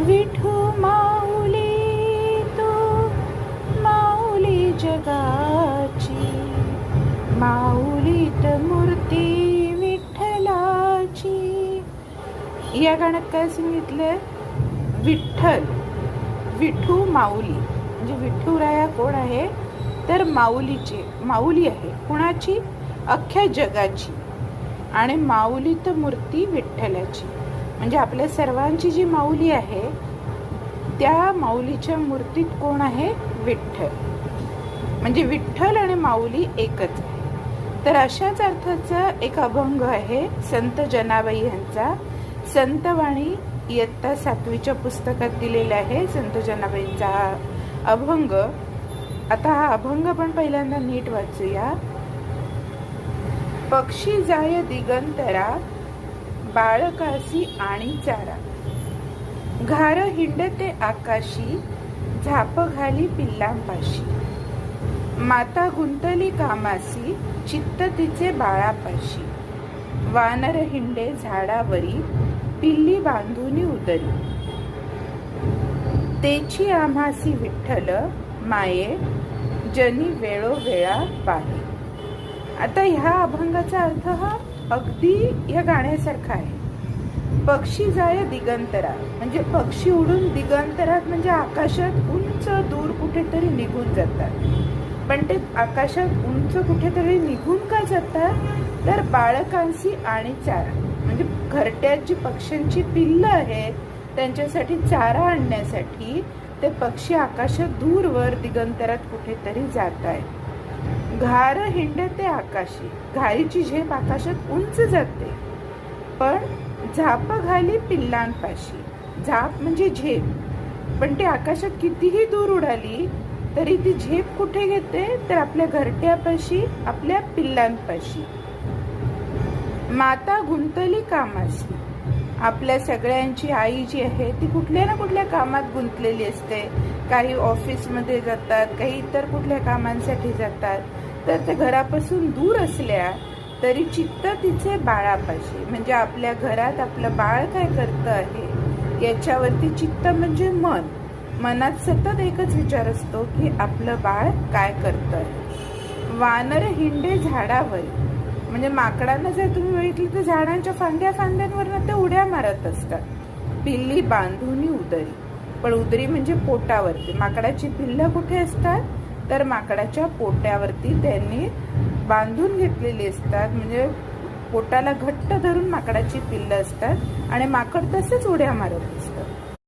विठू माऊली तू माऊली जगाची. माऊलीत मूर्ती विठ्ठलाची. या गाण्यात काय सांगितलंय? विठ्ठल. विठू माऊली. म्हणजे विठुराया कोण आहे? तर माऊलीचे माऊली आहे. कुणाची? अख्ख्या जगाची. आणि माऊलीत मूर्ती विठ्ठलाची. म्हणजे आपल्या सर्वांची जी माऊली आहे त्या माऊलीच्या मूर्तीत कोण आहे? विठ्ठल. म्हणजे विठ्ठल आणि माऊली एकच आहे. तर अशाच अर्थाचा एक अभंग आहे संत जनाबाई यांचा. संतवाणी इयत्ता सातवीच्या पुस्तकात दिलेला आहे संत जनाबाईंचा हा अभंग. आता हा अभंग पण पहिल्यांदा नीट वाचूया. पक्षी जाय दिगंतरा बाळकासी आणि चारा. घार हिंडते आकाशी झाप घाली पिल्लांपाशी. माता गुंतली कामासी चित्त तिचे बाळापाशी. वानर हिंडे झाडावरी पिल्ली बांधुनी उदरी. तेची आम्हासी विठ्ठल माये जनी वेळोवेळा पाहे. आता ह्या अभंगाचा अर्थ हा अगदी या गाण्यासारखं आहे. पक्षी जाय दिगंतरा. म्हणजे पक्षी उडून दिगंतरात म्हणजे आकाशात उंच दूर कुठेतरी निघून जातात. पण ते आकाशात उंच कुठेतरी निघून का जातात? तर बाळकांशी आणि चारा. म्हणजे घरट्यात जी पक्ष्यांची पिल्लं आहेत त्यांच्यासाठी चारा आणण्यासाठी ते पक्षी आकाशात दूरवर दिगंतरात कुठेतरी जात आहेत घार हिंडते आकाशी. घारीची झेप आकाशात उंच जाते. पण झाप घाली पिल्लांपाशी. झाप म्हणजे झेप. पण ती आकाशात कितीही दूर उडाली तरी ती झेप कुठे घेते? तर आपल्या घरट्यापाशी आपल्या पिल्लांपाशी. माता गुंतली कामाशी. आपल्या सगळ्यांची आई जी आहे ती कुठल्या ना कुठल्या कामात गुंतलेली असते. काही ऑफिसमध्ये जातात काही इतर कुठल्या कामांसाठी जातात. तर ते घरापासून दूर असल्या तरी चित्त तिचे बाळापाशी. म्हणजे आपल्या घरात आपलं बाळ काय करतं आहे याच्यावरती चित्त म्हणजे मन. मनात सतत एकच विचार असतो की आपलं बाळ काय करतं आहे. वानर हिंडे झाडावर. म्हणजे माकडांना जर तुम्ही बघितलं तर झाडांच्या फांद्या फांद्यांवरनं ते उड्या मारत असतात. पिल्ली बांधून उदरी. पण उदरी म्हणजे पोटावरती. माकडाची पिल्लं कुठे असतात? तर माकडाच्या पोट्यावरती त्यांनी बांधून घेतलेली असतात. म्हणजे पोटाला घट्ट धरून माकडाची पिल्लं असतात आणि माकड तसेच उड्या मारत असतात.